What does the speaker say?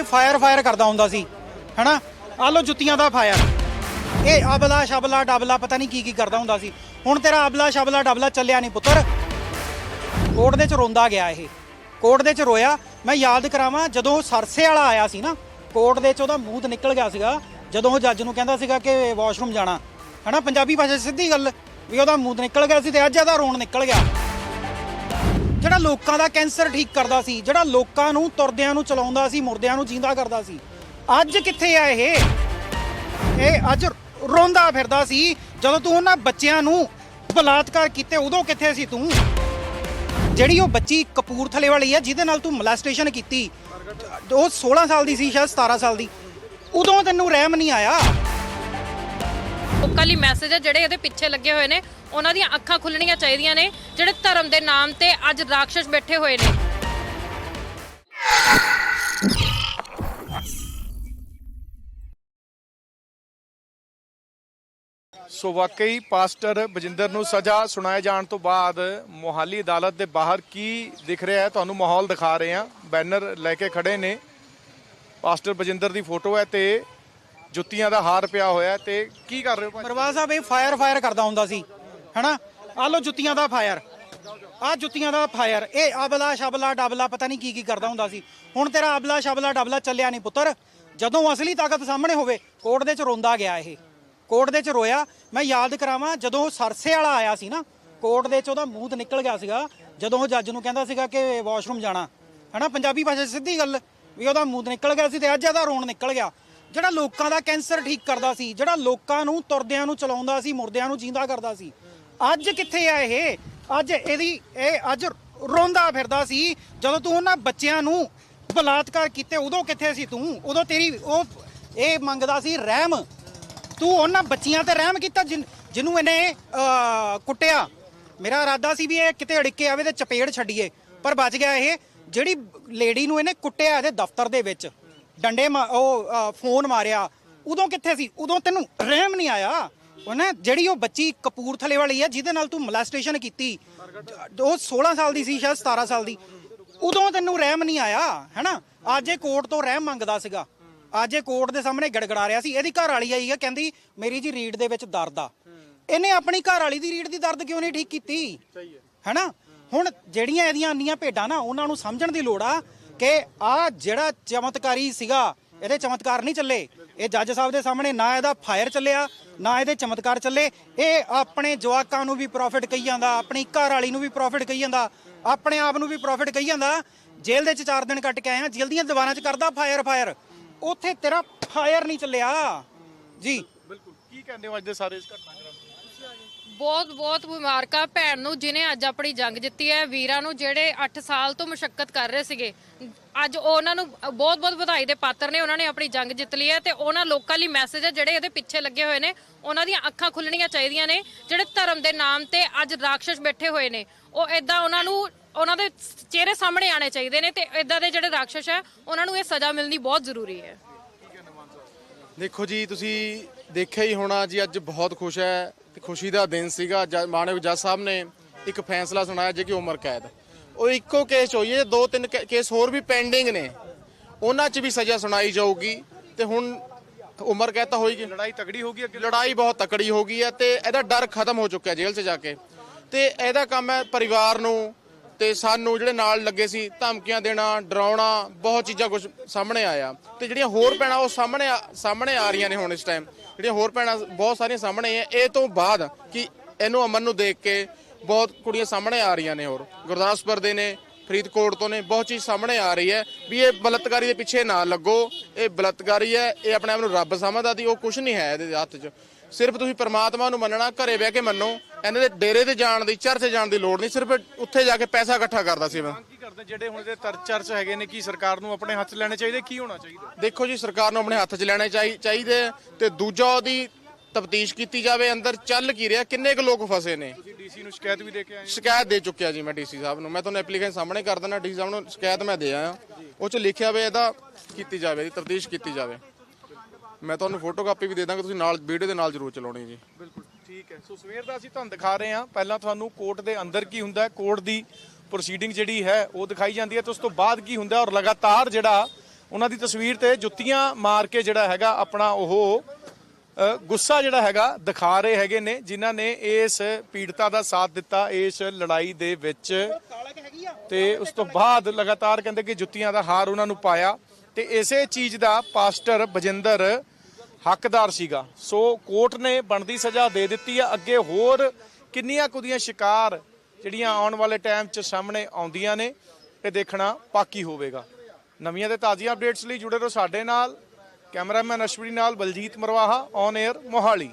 ਬਈ fire fire ਕਰਦਾ ਹੁੰਦਾ ਸੀ, ਹੈਨਾ? ਆ ਲੋ ਜੁੱਤੀਆਂ ਦਾ ਫਾਇਰ। ਇਹ ਅਬਲਾ ਸ਼ਬਲਾ ਡਬਲਾ ਪਤਾ ਨਹੀਂ ਕੀ ਕੀ ਕਰਦਾ ਹੁੰਦਾ ਸੀ। ਹੁਣ ਤੇਰਾ ਅਬਲਾ ਸ਼ਬਲਾ ਡਬਲਾ ਚੱਲਿਆ ਨਹੀਂ ਪੁੱਤਰ। ਕੋਰਟ ਦੇ ਚ ਰੋਂਦਾ ਗਿਆ ਇਹ। ਕੋਰਟ ਦੇ ਚ ਰੋਇਆ। ਮੈਂ ਯਾਦ ਕਰਾਵਾਂ, ਜਦੋਂ ਉਹ ਸਰਸੇ ਵਾਲਾ ਆਇਆ ਸੀ ਨਾ, ਕੋਰਟ ਦੇ ਚ ਉਹਦਾ ਮੂੰਹ ਨਿਕਲ ਗਿਆ ਸੀਗਾ, ਜਦੋਂ ਉਹ ਜੱਜ ਨੂੰ ਕਹਿੰਦਾ ਸੀਗਾ ਕਿ ਵਾਸ਼ਰੂਮ ਜਾਣਾ। ਹਨਾ? ਪੰਜਾਬੀ ਭਾਸ਼ਾ 'ਚ ਸਿੱਧੀ ਗੱਲ, ਵੀ ਉਹਦਾ ਮੂੰਹ ਨਿਕਲ ਗਿਆ ਸੀ ਤੇ ਅੱਜ ਇਹਦਾ ਰੋਣ ਨਿਕਲ ਗਿਆ। ਜਿਹੜਾ ਲੋਕਾਂ ਦਾ ਕੈਂਸਰ ਠੀਕ ਕਰਦਾ ਸੀ, ਜਿਹੜਾ ਲੋਕਾਂ ਨੂੰ ਤੁਰਦਿਆਂ ਨੂੰ ਚਲਾਉਂਦਾ ਸੀ, ਮੁਰਦਿਆਂ ਨੂੰ ਜਿੰਦਾ ਕਰਦਾ ਸੀ, ਅੱਜ ਕਿੱਥੇ ਆ ਇਹ? ਇਹ ਅੱਜ ਰੋਂਦਾ ਫਿਰਦਾ ਸੀ, ਜਦੋਂ ਤੂੰ ਉਹਨਾਂ ਬੱਚਿਆਂ ਨੂੰ ਬਲਾਤਕਾਰ ਕੀਤੇ, ਉਦੋਂ ਕਿੱਥੇ ਸੀ ਤੂੰ? ਜਿਹੜੀ ਉਹ ਬੱਚੀ ਕਪੂਰਥਲੇ ਵਾਲੀ ਆ, ਜਿਹਦੇ ਨਾਲ ਤੂੰ ਮੋਲੈਸਟੇਸ਼ਨ ਕੀਤੀ, ਉਹ 16 ਸਾਲ ਦੀ ਸੀ, ਸ਼ਾਇਦ 17 ਸਾਲ ਦੀ, ਉਦੋਂ ਤੈਨੂੰ ਰਹਿਮ ਨਹੀਂ ਆਇਆ। ਲੋਕਾਂ ਲਈ ਮੈਸੇਜ ਹੈ ਜਿਹੜੇ ਇਹਦੇ ਪਿੱਛੇ ਲੱਗੇ ਹੋਏ ਨੇ, ਉਹਨਾਂ ਦੀਆਂ ਅੱਖਾਂ ਖੁੱਲਣੀਆਂ ਚਾਹੀਦੀਆਂ ਨੇ, ਜਿਹੜੇ ਧਰਮ ਦੇ ਨਾਮ ਤੇ ਅੱਜ ਰਾਖਸ਼ ਬੈਠੇ ਹੋਏ ਨੇ। ਸੋ ਵਾਕਈ ਪਾਸਟਰ ਬਜਿੰਦਰ ਨੂੰ ਸਜ਼ਾ ਸੁਣਾਏ ਜਾਣ ਤੋਂ ਬਾਅਦ ਮੋਹਾਲੀ ਅਦਾਲਤ ਦੇ ਬਾਹਰ ਕੀ ਦਿਖ ਰਿਹਾ ਹੈ, ਤੁਹਾਨੂੰ ਮਾਹੌਲ ਦਿਖਾ ਰਹੇ ਹਾਂ। ਬੈਨਰ ਲੈ ਕੇ ਖੜੇ ਨੇ। ਪਾਸਟਰ ਬਜਿੰਦਰ ਦੀ ਫੋਟੋ ਹੈ ਤੇ ਜੁੱਤੀਆਂ ਦਾ ਹਾਰ ਪਿਆ ਹੋਇਆ ਤੇ ਕੀ ਕਰ ਰਹੇ ਹੋ ਭਾਈ? ਪਰਵਾਹ ਸਾਹਿਬ, ਇਹ ਫਾਇਰ ਫਾਇਰ ਕਰਦਾ ਹੁੰਦਾ ਸੀ, ਹੈਨਾ? ਆ ਲੋ ਜੁੱਤੀਆਂ ਦਾ ਫਾਇਰ ਆ ਜੁੱਤੀਆਂ ਦਾ ਫਾਇਰ ਇਹ ਅਬਲਾ ਸ਼ਬਲਾ ਡਬਲਾ ਪਤਾ ਨਹੀਂ ਕੀ ਕੀ ਕਰਦਾ ਹੁੰਦਾ ਸੀ। ਹੁਣ ਤੇਰਾ ਅਬਲਾ ਸ਼ਬਲਾ ਡਬਲਾ ਚੱਲਿਆ ਨਹੀਂ ਪੁੱਤਰ। ਜਦੋਂ ਅਸਲੀ ਤਾਕਤ ਸਾਹਮਣੇ ਹੋਵੇ, ਕੋਰਟ ਦੇ ਚ ਰੋਂਦਾ ਗਿਆ ਇਹ। ਕੋਰਟ ਦੇ ਚ ਰੋਇਆ। ਮੈਂ ਯਾਦ ਕਰਾਵਾਂ, ਜਦੋਂ ਉਹ ਸਰਸੇ ਵਾਲਾ ਆਇਆ ਸੀ ਨਾ, ਕੋਰਟ ਦੇ ਚ ਉਹਦਾ ਮੂੰਹ ਨਿਕਲ ਗਿਆ ਸੀਗਾ, ਜਦੋਂ ਉਹ ਜੱਜ ਨੂੰ ਕਹਿੰਦਾ ਸੀਗਾ ਕਿ ਵਾਸ਼ਰੂਮ ਜਾਣਾ। ਹੈਨਾ, ਪੰਜਾਬੀ ਭਾਸ਼ਾ 'ਚ ਸਿੱਧੀ ਗੱਲ, ਵੀ ਉਹਦਾ ਮੂੰਹ ਨਿਕਲ ਗਿਆ ਸੀ ਤੇ ਅੱਜ ਇਹਦਾ ਰੋਣ ਨਿਕਲ ਗਿਆ। ਜਿਹੜਾ ਲੋਕਾਂ ਦਾ ਕੈਂਸਰ ਠੀਕ ਕਰਦਾ ਸੀ, ਜਿਹੜਾ ਲੋਕਾਂ ਨੂੰ ਤੁਰਦਿਆਂ ਨੂੰ ਚਲਾਉਂਦਾ ਸੀ, ਮੁਰਦਿਆਂ ਨੂੰ ਜਿੰਦਾ ਕਰਦਾ ਸੀ, ਅੱਜ ਕਿੱਥੇ ਆ ਇਹ? ਅੱਜ ਇਹਦੀ, ਇਹ ਅੱਜ ਰੋਂਦਾ ਫਿਰਦਾ ਸੀ, ਜਦੋਂ ਤੂੰ ਉਹਨਾਂ ਬੱਚਿਆਂ ਨੂੰ ਬਲਾਤਕਾਰ ਕੀਤੇ, ਉਦੋਂ ਕਿੱਥੇ ਸੀ ਤੂੰ? ਉਦੋਂ ਤੇਰੀ ਉਹ, ਇਹ ਮੰਗਦਾ ਸੀ ਰਹਿਮ। ਤੂੰ ਉਹਨਾਂ ਬੱਚੀਆਂ ਤੇ ਰਹਿਮ ਕੀਤਾ ਜਿਨ- ਜਿਹਨੂੰ ਇਹਨੇ ਕੁੱਟਿਆ। ਮੇਰਾ ਇਰਾਦਾ ਸੀ ਵੀ ਇਹ ਕਿਤੇ ਅੜਿੱਕੇ ਆਵੇ ਤੇ ਚਪੇੜ ਛੱਡੀਏ, ਪਰ ਬਚ ਗਿਆ ਇਹ। ਜਿਹੜੀ ਲੇਡੀ ਨੂੰ ਇਹਨੇ ਕੁੱਟਿਆ ਇਹਦੇ ਦਫ਼ਤਰ ਦੇ ਵਿੱਚ। ਡੰਡੇ ਮਾ- ਉਹ ਫੋਨ ਮਾਰਿਆ। ਉਦੋਂ ਕਿੱਥੇ ਸੀ? ਉਦੋਂ ਤੈਨੂੰ ਰਹਿਮ ਨਹੀਂ ਆਇਆ? ਉਹਨੇ ਜਿਹੜੀ ਉਹ ਬੱਚੀ ਕਪੂਰਥਲੇ ਵਾਲੀ ਆ ਜਿਹਦੇ ਨਾਲ ਤੂੰ ਮੋਲੈਸਟੇਸ਼ਨ ਕੀਤੀ। ਉਹ 16 ਸਾਲ ਦੀ ਸੀ ਸ਼ਾਇਦ 17 ਸਾਲ ਦੀ। ਉਦੋਂ ਤੈਨੂੰ ਰਹਿਮ ਨਹੀਂ ਆਇਆ ਹੈਨਾ? ਅੱਜ ਇਹ ਕੋਰਟ ਤੋਂ ਰਹਿਮ ਮੰਗਦਾ ਸੀਗਾ। ਅੱਜ ਇਹ ਕੋਰਟ ਦੇ ਸਾਹਮਣੇ ਗੜਗੜਾ ਰਿਹਾ ਸੀ। ਇਹਦੀ ਘਰ ਵਾਲੀ ਆਈ ਆ ਕਹਿੰਦੀ ਮੇਰੀ ਜੀ ਰੀੜ ਦੇ ਵਿੱਚ ਦਰਦ ਆ। ਇਹਨੇ ਆਪਣੀ ਘਰ ਵਾਲੀ ਦੀ ਰੀੜ ਦੀ ਦਰਦ ਕਿਉਂ ਨਹੀਂ ਠੀਕ ਕੀਤੀ? ਸਹੀ ਹੈ। ਹੈਨਾ? ਹੁਣ ਜਿਹੜੀਆਂ ਇਹਦੀਆਂ ਅੰਨੀਆਂ ਭੇਡਾਂ ਨਾ ਉਹਨਾਂ ਨੂੰ ਸਮਝਣ ਦੀ ਲੋੜ ਆ। ਕਿ ਆ ਜਿਹੜਾ ਚਮਤਕਾਰੀ ਸੀਗਾ, ਇਹਦੇ ਚਮਤਕਾਰ ਨਹੀਂ ਚੱਲੇ। ਇਹ ਜੱਜ ਸਾਹਿਬ ਦੇ ਸਾਹਮਣੇ ਨਾ ਇਹਦਾ ਫਾਇਰ ਚੱਲਿਆ, ਨਾ ਇਹਦੇ ਚਮਤਕਾਰ ਚੱਲੇ। ਇਹ ਆਪਣੇ ਜਵਾਕਾਂ ਨੂੰ ਵੀ ਪ੍ਰੋਫਿਟ ਕਹੀ ਜਾਂਦਾ, ਆਪਣੀ ਘਰ ਵਾਲੀ ਨੂੰ ਵੀ ਪ੍ਰੋਫਿਟ ਕਹੀ ਜਾਂਦਾ, ਆਪਣੇ ਆਪ ਨੂੰ ਵੀ ਪ੍ਰੋਫਿਟ ਕਹੀ ਜਾਂਦਾ। ਜੇਲ੍ਹ ਦੇ ਚ 4 ਦਿਨ ਕੱਟ ਕੇ ਆਇਆ ਜੇਲ੍ਹ ਦੀਆਂ ਦੀਵਾਰਾਂ ਚ ਕਰਦਾ ਫਾਇਰ ਫਾਇਰ ਉੱਥੇ ਤੇਰਾ ਫਾਇਰ ਨਹੀਂ ਚੱਲਿਆ। ਜੀ। ਬਿਲਕੁਲ। ਕੀ ਕਹਿੰਦੇ ਹੋ ਅੱਜ ਦੇ ਸਾਰੇ ਇਸ ਘਟਨਾਕ੍ਰਮ ਬਹੁਤ ਬਹੁਤ ਮੁਬਾਰਕਾਂ ਭੈਣ ਨੂੰ, ਜਿਨੇ ਅੱਜ ਆਪਣੀ ਜੰਗ ਜਿੱਤੀ ਹੈ। ਵੀਰਾਂ ਨੂੰ ਜਿਹੜੇ 8 ਸਾਲ ਤੋਂ ਮੁਸ਼ਕਲ ਕਰ ਰਹੇ ਸੀਗੇ, ਅੱਜ ਉਹਨਾਂ ਨੂੰ ਬਹੁਤ ਬਹੁਤ ਵਧਾਈ ਦੇ ਪਾਤਰ ਨੇ। ਉਹਨਾਂ ਨੇ ਆਪਣੀ ਜੰਗ ਜਿੱਤ ਲਈ ਹੈ ਤੇ ਉਹਨਾਂ ਲੋਕਾਂ ਲਈ ਮੈਸੇਜ ਹੈ, ਜਿਹੜੇ ਇਹਦੇ ਪਿੱਛੇ ਲੱਗੇ ਹੋਏ ਨੇ। ਉਹਨਾਂ ਦੀਆਂ ਅੱਖਾਂ ਖੁੱਲਣੀਆਂ ਚਾਹੀਦੀਆਂ ਨੇ, ਜਿਹੜੇ ਧਰਮ ਦੇ ਨਾਮ ਤੇ ਅੱਜ ਰਾਖਸ਼ ਬੈਠੇ ਹੋਏ ਨੇ। ਉਹ ਇਦਾਂ ਉਹਨਾਂ ਨੂੰ, ਉਹਨਾਂ ਦੇ ਚਿਹਰੇ ਸਾਹਮਣੇ ਆਣੇ ਚਾਹੀਦੇ ਨੇ ਤੇ ਇਦਾਂ ਦੇ ਜਿਹੜੇ ਰਾਖਸ਼ ਹੈ, ਉਹਨਾਂ ਨੂੰ ਇਹ ਸਜ਼ਾ ਮਿਲਣੀ ਬਹੁਤ ਜ਼ਰੂਰੀ ਹੈ। ਦੇਖੋ ਜੀ, ਤੁਸੀਂ ਦੇਖਿਆ ਹੀ ਹੋਣਾ ਜੀ, ਅੱਜ ਬਹੁਤ ਖੁਸ਼ ਹੈ। ਤੇ ਖੁਸ਼ੀ ਦਾ ਦਿਨ ਸੀਗਾ। ਜੱਜ- ਮਾਨਯੋਗ ਜੱਜ ਸਾਹਿਬ ਨੇ ਇੱਕ ਫੈਸਲਾ ਸੁਣਾਇਆ ਜੇ ਕਿ ਉਮਰ ਕੈਦ। ਉਹ ਇੱਕੋ ਕੇਸ ਹੋਈ ਹੈ ਦੋ ਤਿੰਨ ਕੇ- ਕੇਸ ਹੋਰ ਵੀ ਪੈਂਡਿੰਗ ਨੇ। ਉਹਨਾਂ 'ਚ ਵੀ ਸਜ਼ਾ ਸੁਣਾਈ ਜਾਊਗੀ ਤੇ ਹੁਣ ਉਮਰ ਕੈਦ ਤਾਂ ਹੋਏਗੀ। ਲੜਾਈ ਤਗੜੀ ਹੋ ਗਈ ਅੱਗੇ? ਲੜਾਈ ਬਹੁਤ ਤਕੜੀ ਹੋ ਗਈ ਹੈ ਤੇ ਇਹਦਾ ਡਰ ਖਤਮ ਹੋ ਚੁੱਕਿਆ ਜੇਲ੍ਹ 'ਚ ਜਾ ਕੇ। ਤੇ ਇਹਦਾ ਕੰਮ ਹੈ ਪਰਿਵਾਰ ਨੂੰ ਤੇ ਸਾਨੂੰ ਜਿਹੜੇ ਨਾਲ ਲੱਗੇ ਸੀ, ਧਮਕੀਆਂ ਦੇਣਾ, ਡਰਾਉਣਾ, ਬਹੁਤ ਚੀਜ਼ਾਂ ਕੁਝ ਸਾਹਮਣੇ ਆਇਆ। ਤੇ ਜਿਹੜੀਆਂ ਹੋਰ ਪੈਣਾ ਉਹ ਸਾਹਮਣੇ ਆ- ਸਾਹਮਣੇ ਆ ਰਹੀਆਂ ਨੇ ਹੁਣ ਇਸ ਟਾਈਮ ਜਿਹੜੀਆਂ ਹੋਰ ਪੈਣਾ ਬਹੁਤ ਸਾਰੀਆਂ ਸਾਹਮਣੇ ਆ ਇਹ ਤੋਂ ਬਾਅਦ ਕਿ ਇਹਨੂੰ ਅਮਨ ਨੂੰ ਦੇਖ ਕੇ ਬਹੁਤ ਕੁੜੀਆਂ ਸਾਹਮਣੇ ਆ ਰਹੀਆਂ ਨੇ ਹੋਰ। ਗੁਰਦਾਸਪੁਰ ਦੇ ਨੇ, ਫਰੀਦਕੋਟ ਤੋਂ ਨੇ, ਬਹੁਤ ਚੀਜ਼ ਸਾਹਮਣੇ ਆ ਰਹੀ ਹੈ ਵੀ ਇਹ ਬਲਤਕਾਰੀ ਦੇ ਪਿੱਛੇ ਨਾ ਲੱਗੋ। ਇਹ ਬਲਤਕਾਰੀ ਹੈ, ਇਹ ਆਪਣੇ ਆਪ ਨੂੰ ਰੱਬ ਸਮਝਦਾ ਦੀ ਉਹ ਕੁਝ ਨਹੀਂ ਹੈ ਇਹਦੇ ਹੱਥ 'ਚ। ਸਿਰਫ ਤੁਸੀਂ ਪਰਮਾਤਮਾ ਨੂੰ ਮੰਨਣਾ, ਘਰੇ ਬਹਿ ਕੇ ਮੰਨੋ। ਇਹਨਾਂ ਦੇ ਡੇਰੇ ਤੇ ਜਾਣ ਦੀ ਚਰਚ ਜਾਣ ਦੀ ਲੋੜ ਨਹੀਂ ਸਿਰਫ ਉੱਥੇ ਜਾ ਕੇ ਪੈਸਾ ਇਕੱਠਾ ਕਰਦਾ ਸੀ ਮੈਂ। ਕੀ ਕਰਦੇ? ਜਿਹੜੇ ਹੁਣ ਤਰ ਚਰਚ ਹੈਗੇ ਨੇ ਕੀ ਸਰਕਾਰ ਨੂੰ ਆਪਣੇ ਹੱਥ 'ਚ ਲੈਣੇ ਚਾਹੀਦੇ ਕੀ ਹੋਣਾ ਚਾਹੀਦਾ? ਦੇਖੋ ਜੀ ਸਰਕਾਰ ਨੂੰ ਆਪਣੇ ਹੱਥ 'ਚ ਲੈਣੇ ਚਾਹੀ- ਚਾਹੀਦੇ ਆ ਤੇ ਦੂਜਾ ਉਹਦੀ ਤਫਤੀਸ਼ ਕੀਤੀ ਜਾਵੇ ਅੰਦਰ ਚੱਲ ਕੀ ਰਿਹਾ ਕਿੰਨੇ ਕੁ ਲੋਕ ਫਸੇ ਨੇ? ਤੁਸੀਂ ਡੀਸੀ ਨੂੰ ਸ਼ਿਕਾਇਤ ਵੀ ਦੇ ਕੇ ਆਏ ਹੋ? ਸ਼ਿਕਾਇਤ ਦੇ ਚੁੱਕਿਆ ਜੀ ਮੈਂ ਡੀਸੀ ਸਾਹਿਬ ਨੂੰ। ਮੈਂ ਤੁਹਾਨੂੰ ਐਪਲੀਕੇਸ਼ਨ ਸਾਹਮਣੇ ਕਰ ਦਿੰਦਾ ਡੀਸੀ ਸਾਹਿਬ ਨੂੰ ਸ਼ਿਕਾਇਤ ਮੈਂ ਦੇ ਆਇਆ। ਉਹ 'ਚ ਲਿਖਿਆ ਹੋਇਆ ਇਹਦਾ ਕੀਤੀ ਜਾਵੇ ਇਹਦੀ ਤਫਤੀਸ਼ ਕੀਤੀ ਜਾਵੇ। ਮੈਂ ਤੁਹਾਨੂੰ ਫੋਟੋ ਕਾਪੀ ਵੀ ਦੇ ਦਾਂਗਾ ਤੁਸੀਂ ਨਾਲ ਵੀਡੀਓ ਦੇ ਨਾਲ ਜ਼ਰੂਰ ਚਲਾਉਣੀ ਜੀ। ਬਿਲਕੁਲ। ਠੀਕ ਹੈ। ਸੋ ਸਵੇਰ ਦਾ ਅਸੀਂ ਤੁਹਾਨੂੰ ਦਿਖਾ ਰਹੇ ਹਾਂ। ਪਹਿਲਾਂ ਤੁਹਾਨੂੰ ਕੋਰਟ ਦੇ ਅੰਦਰ ਕੀ ਹੁੰਦਾ ਹੈ, ਕੋਰਟ ਦੀ ਪ੍ਰੋਸੀਡਿੰਗ ਜਿਹੜੀ ਹੈ, ਉਹ ਦਿਖਾਈ ਜਾਂਦੀ ਹੈ ਤੇ ਉਸ ਤੋਂ ਬਾਅਦ ਕੀ ਹੁੰਦਾ ਔਰ ਲਗਾਤਾਰ ਜਿਹੜਾ ਉਹਨਾਂ ਦੀ ਤਸਵੀਰ ਤੇ ਜੁੱਤੀਆਂ ਮਾਰ ਕੇ ਜਿਹੜਾ ਹੈਗਾ ਆਪਣਾ ਉਹ ਗੁੱਸਾ ਜਿਹੜਾ ਹੈਗਾ ਦਿਖਾ ਰਹੇ ਹੈਗੇ ਨੇ, ਜਿਨ੍ਹਾਂ ਨੇ ਇਸ ਪੀੜਤਾ ਦਾ ਸਾਥ ਦਿੱਤਾ ਇਸ ਲੜਾਈ ਦੇ ਵਿੱਚ। ਤੇ ਉਸ ਤੋਂ ਬਾਅਦ ਲਗਾਤਾਰ ਕਹਿੰਦੇ ਕਿ ਜੁੱਤੀਆਂ ਦਾ ਹਾਰ ਉਹਨਾਂ ਨੂੰ ਪਾਇਆ। ਤੇ ਇਸੇ ਚੀਜ਼ ਦਾ ਪਾਸਟਰ ਬਜਿੰਦਰ ਹੱਕਦਾਰ ਸੀਗਾ। ਸੋ ਕੋਰਟ ਨੇ ਬਣਦੀ ਸਜ਼ਾ ਦੇ ਦਿੱਤੀ ਆ। ਅੱਗੇ ਹੋਰ ਕਿੰਨੀਆਂ ਕੁਦੀਆਂ ਸ਼ਿਕਾਰ ਜਿਹੜੀਆਂ ਆਉਣ ਵਾਲੇ ਟਾਈਮ 'ਚ ਸਾਹਮਣੇ ਆਉਂਦੀਆਂ ਨੇ, ਇਹ ਦੇਖਣਾ ਬਾਕੀ ਹੋਵੇਗਾ। ਨਵੀਆਂ ਤੇ ਤਾਜ਼ੀਆਂ ਅਪਡੇਟਸ ਲਈ ਜੁੜੇ ਰਹੋ ਸਾਡੇ ਨਾਲ। ਕੈਮਰਾਮੈਨ ਅਸ਼ਵਰੀ ਨਾਲ ਬਲਜੀਤ ਮਰਵਾਹਾ ਔਨ 에ਅਰ ਮੋਹਾਲੀ।